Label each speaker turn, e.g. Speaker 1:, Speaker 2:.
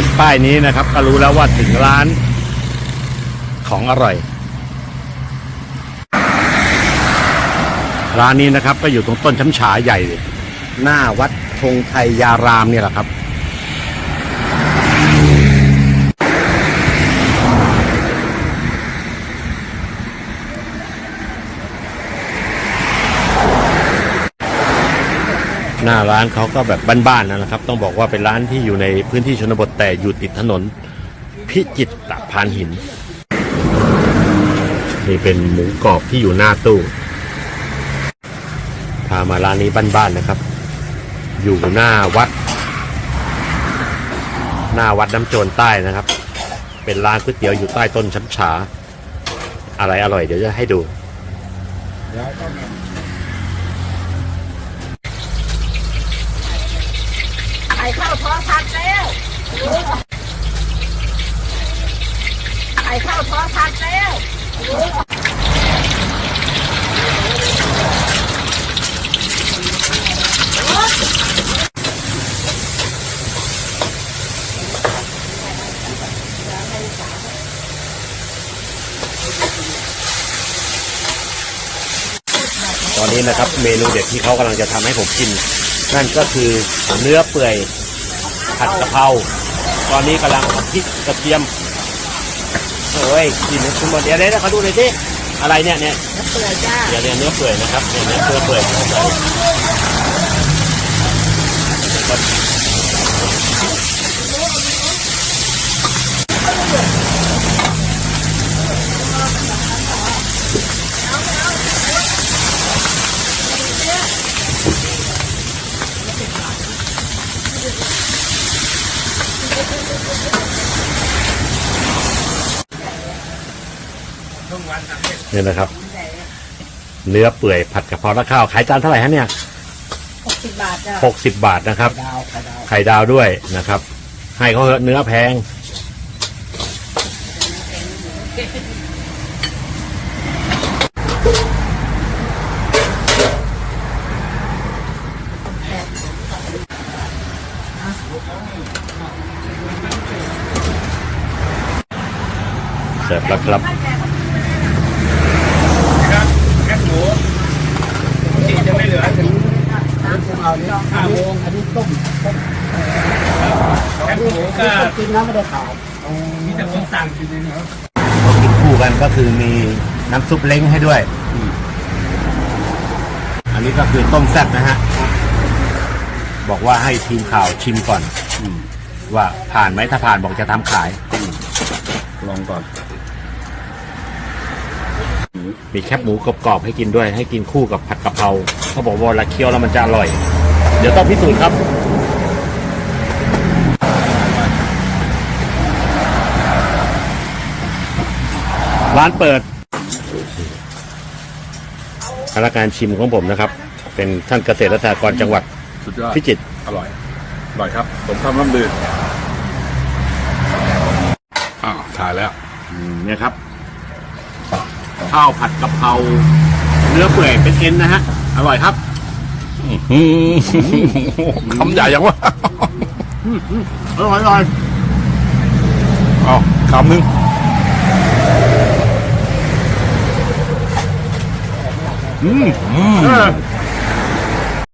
Speaker 1: ห็นป้ายนี้นะครับ ก็รู้แล้วว่าถึงร้านของอร่อย ร้านนี้นะครับ ก็อยู่ตรงต้นช้ำฉาใหญ่ หน้าวัดธงไทยยารามเนี่ยแหละครับ น้าร้านเขาก็แบบบ้านๆนะครับ ต้องบอกว่าเป็นร้านที่อยู่ในพื้นที่ชนบทแต่อยู่ติดถนน พิจิตรพานหิน นี่เป็นหมูกรอบที่อยู่หน้าตู้พามาร้านนี้บ้านๆนะครับ อยู่หน้าวัด หน้าวัดน้ำโจรใต้นะครับ เป็นร้านก๋วยเตี๋ยวอยู่ใต้ต้นช้ำฉา อะไรอร่อยเดี๋ยวจะให้ดู
Speaker 2: ไข่ข้าวทอดทัดแล้วไข่ข้าวทอดทัดแล้ว
Speaker 1: ตอนนี้นะครับเมนูเด็ดที่เขากำลังจะทำให้ผมกิน นั่นก็คือเนื้อเปื่อย ผัดกะเพราตอนนี้กำลังพริกกระเทียมโอ้ยกินคุณหมดเดี๋ยวเดี๋ยวเขาดูหน่อยสิอะไรเนี่ยเนี่ย
Speaker 2: เปื่อยจ้า
Speaker 1: เดี๋ยวเนี่ยเนื้อเปื่อยนะครับเนี่ยเนื้อเปื่อยเปื่อย เนี่ยนะครับ เนื้อเปื่อยผัดกะเพราและข้าวขายจานเท่าไหร่ฮะเนี่ย
Speaker 2: หกสิบบาทจ้า
Speaker 1: หกสิบบาทนะครับ
Speaker 2: ดาวไข่ดาว
Speaker 1: ไข่ดาวด้วยนะครับ ให้เขาเนื้อแพง เสร็จแล้วครับ
Speaker 3: ครับแคบหมูปกติจะไม่เหลือถึงห้าโมง
Speaker 2: อันนี้ต้มต้ม
Speaker 3: แคบหมูก็
Speaker 2: กินแล้วไม่ได้ขาย
Speaker 3: มีแต่คนสั่งจริงๆครับ
Speaker 1: เขากินคู่กันก็คือมีน้ำซุปเล้งให้ด้วย อันนี้ก็คือต้มแซ่บนะฮะ บอกว่าให้ทีมข่าวชิมก่อนว่าผ่านไหมถ้าผ่านบอกจะทำขาย
Speaker 3: ลองก่อน
Speaker 1: มีแคบหมูกรอบๆให้กินด้วย ให้กินคู่กับผัดกะเพราเขาบอกว่าเวลาเคี้ยวแล้วมันจะอร่อย เดี๋ยวต้องพิสูจน์ครับร้านเปิดพนักงานชิมของผมนะครับ เป็นท่านเกษตรและสหกรณ์จังหวัด
Speaker 3: สุดยอด
Speaker 1: พิจิตร
Speaker 3: อร่อย อร่อยครับผมทำน้ำลืออ้าวถ่ายแล้ว
Speaker 1: อืมเนี่ยครับ ข้าวผัดกะเพราเนื้อเปื่อยเป็นเอ็นนะฮะ อร่อยครับ
Speaker 3: คำใหญ่ยังวะ
Speaker 1: อร่อยอร่อย
Speaker 3: เอาคำหนึง
Speaker 1: อืม
Speaker 3: อืม
Speaker 1: เออ